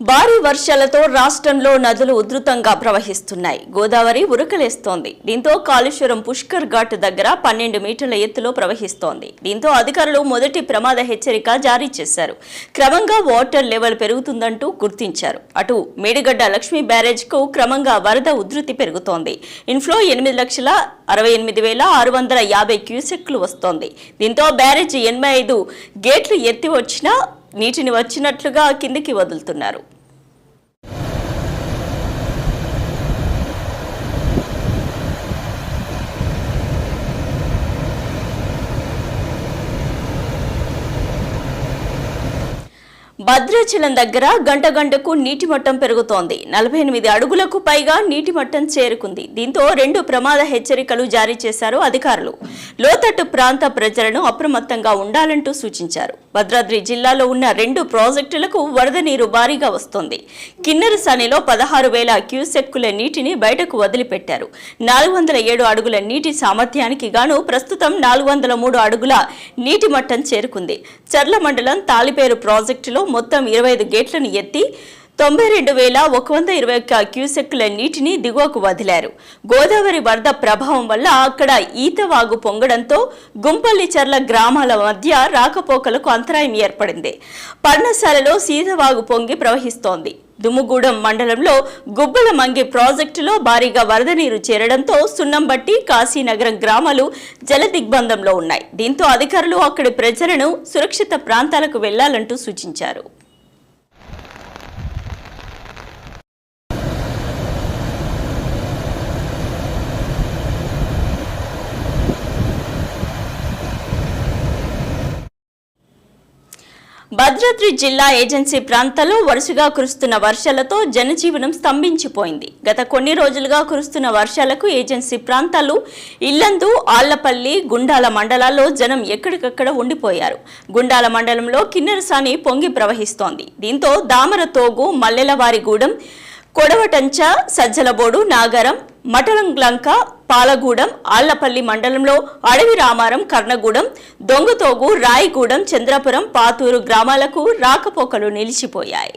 భారీ వర్షాలతో రాష్ట్రంలో నదులు ఉధృతంగా ప్రవహిస్తున్నాయి. గోదావరి ఉరకలేస్తోంది. దీంతో కాళేశ్వరం పుష్కర్ ఘాట్ దగ్గర పన్నెండు మీటర్ల ఎత్తులో ప్రవహిస్తోంది. దీంతో అధికారులు మొదటి ప్రమాద హెచ్చరిక జారీ చేశారు. క్రమంగా వాటర్ లెవెల్ పెరుగుతుందంటూ గుర్తించారు. అటు మేడిగడ్డ లక్ష్మీ బ్యారేజ్కు క్రమంగా వరద ఉధృతి పెరుగుతోంది. ఇన్ఫ్లో ఎనిమిది లక్షల అరవై ఎనిమిది వేల ఆరు వందల యాభై క్యూసెక్లు వస్తోంది. దీంతో బ్యారేజ్ ఎనభై ఐదు గేట్లు ఎత్తి వచ్చినా నీటిని వచ్చినట్లుగా కిందికి వదులుతున్నారు. భద్రాచలం దగ్గర గంట గంటకు నీటి మట్టం పెరుగుతోంది. నలభై ఎనిమిది అడుగులకు పైగా నీటి మట్టం చేరుకుంది. దీంతో రెండు ప్రమాద హెచ్చరికలు జారీ చేశారు అధికారులు. లోతట్టు ప్రాంత ప్రజలను అప్రమత్తంగా ఉండాలంటూ సూచించారు. భద్రాద్రి జిల్లాలో ఉన్న రెండు ప్రాజెక్టులకు వరద నీరు భారీగా వస్తోంది. కిన్నెరసానిలో పదహారు వేల క్యూసెక్కుల నీటిని బయటకు వదిలిపెట్టారు. నాలుగు వందల ఏడు అడుగుల నీటి సామర్థ్యానికి గాను ప్రస్తుతం నాలుగు వందల మూడు అడుగుల నీటి మట్టం చేరుకుంది. చర్ల మండలం తాలిపేరు ప్రాజెక్టులో మొత్తం ఇరవై గేట్లను ఎత్తి తొంభై రెండు వేల ఒక వంద ఇరవై ఒక్క క్యూసెక్కుల నీటిని దిగువకు వదిలారు. గోదావరి వరద ప్రభావం వల్ల అక్కడ ఈతవాగు పొంగడంతో గుంపల్లి చర్ల గ్రామాల మధ్య రాకపోకలకు అంతరాయం ఏర్పడింది. పర్ణశాలలో సీతవాగు పొంగి ప్రవహిస్తోంది. దుమ్ముగూడెం మండలంలో గుబ్బల మంగి ప్రాజెక్టులో భారీగా వరద నీరు చేరడంతో సున్నంబట్టి కాశీనగరం గ్రామాలు జల దిగ్బంధంలో ఉన్నాయి. దీంతో అధికారులు అక్కడి ప్రజలను సురక్షిత ప్రాంతాలకు వెళ్ళాలంటూ సూచించారు. భద్రాద్రి జిల్లా ఏజెన్సీ ప్రాంతాల్లో వరుసగా కురుస్తున్న వర్షాలతో జనజీవనం స్తంభించిపోయింది. గత కొన్ని రోజులుగా కురుస్తున్న వర్షాలకు ఏజెన్సీ ప్రాంతాలు ఇల్లందు ఆళ్ళపల్లి గుండాల మండలాల్లో జనం ఎక్కడికక్కడ ఉండిపోయారు. గుండాల మండలంలో కిన్నెరసాని పొంగి ప్రవహిస్తోంది. దీంతో దామరతోగు మల్లెలవారిగూడెం కొడవటంచ సజ్జలబోడు నాగరం మటలంగ్లంక పాలగూడెం ఆళ్ళపల్లి మండలంలో అడవి రామారం కర్ణగూడెం దొంగతోగు రాయిగూడెం చంద్రపురం పాతూరు గ్రామాలకు రాకపోకలు నిలిచిపోయాయి.